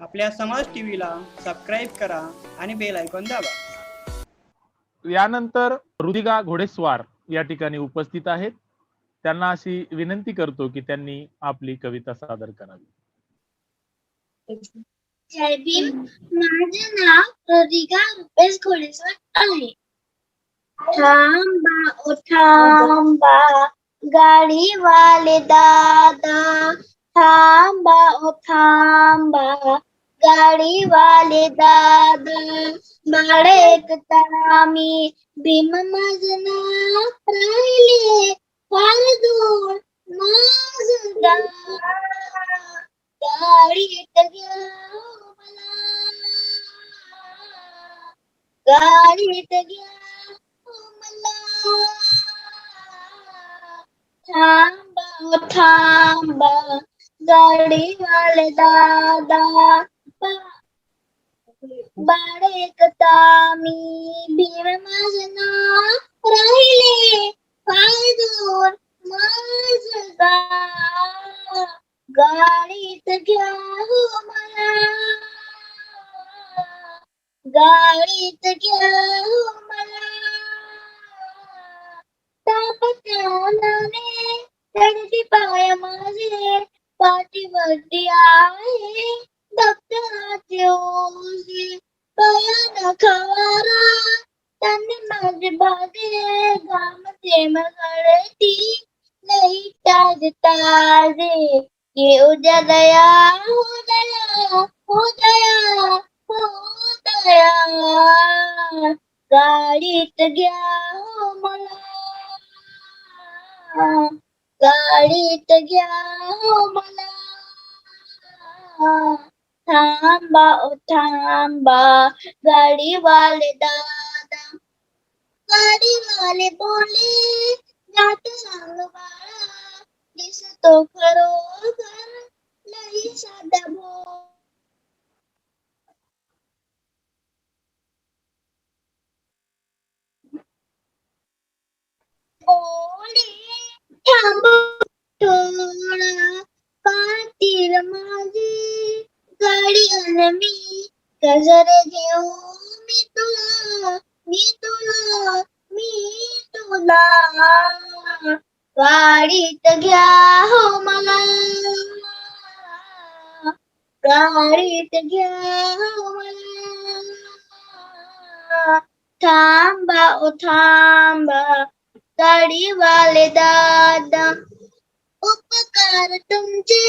आपल्या समाज टीव्हीला सबस्क्राईब करा आणि बेल आयकॉन दाबा. यानंतर रुदिगा घोडेस्वार या ठिकाणी उपस्थित आहेत. त्यांना अशी विनंती करतो की त्यांनी आपली कविता सादर करावी. जय भीम. माझे नाव रुपेश घोडेस्वार आहे. थांबा ओ थांबा. गाडीवाले दादा थांबा ओ थांबा. गाडीवाले दादा. बाळ मी भीम माझं राहिले. फार दूर गाडीत घ्या मला. गाडीत घ्या मला. थांबा थांबा. गाडीवाले दादा. बाळेकता मी भीम माझना नाव राहिले फार दूर माझ गाव गाडीत घ्या हो मला. गाडीत घ्या हो मला. तापत्याने चढती पाय माझे पाठीवरती आहे. दप्तराचे ओझे भयानक वारा त्यांनी माझे बाजे घामते मगळती नाही ताज ताजे. ये उद्या दया हो दया हो दया हो दया. गाडीत घ्या हो मला. गाडीत घ्या हो मला. थांबा ओ थांबा गाडीवाले दादा. गाडीवाले बोले जात सांग बाळा दिसतो खरोखर नाही साधा भो बोले थांब थोडा पातील माझी गाडी अन मी. गजर घेऊ मी तुला मी तुला मी तुला. गाडीत घ्या हो मला. गाडीत घ्या हो मला. थांबा ओ थांबा गाडीवाले दादा. उपकार तुमचे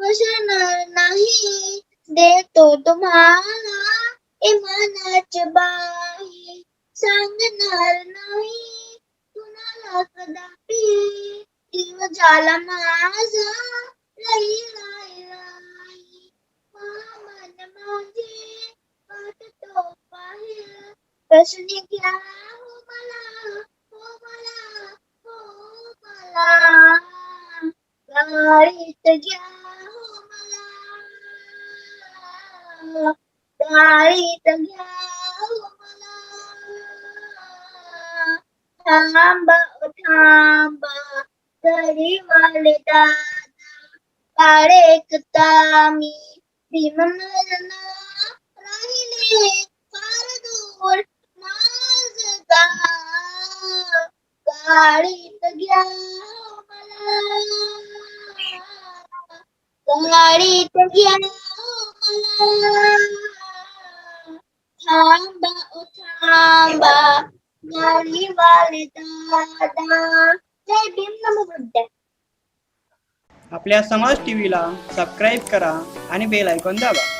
वसणार नाही देतो तुम्हाला इमानाचे बाई सांगणार नाही. कुणाला कदापि जीव झाला माझा लई लाई लाई मन माझे वाटतो बाहेर प्रश्न घ्या हो मला हो मला हो मला. गाडीत घ्या. دعيت اللهم hamba utamba dari walidana pare ketami di memelana rahile paradur mazda kali tegya mala kali tegya गाव गाडीत घ्या हो मला जय भीम नमो आपल्या समाज टीव्हीला सबस्क्राईब करा आणि बेल ऐकून दाबा.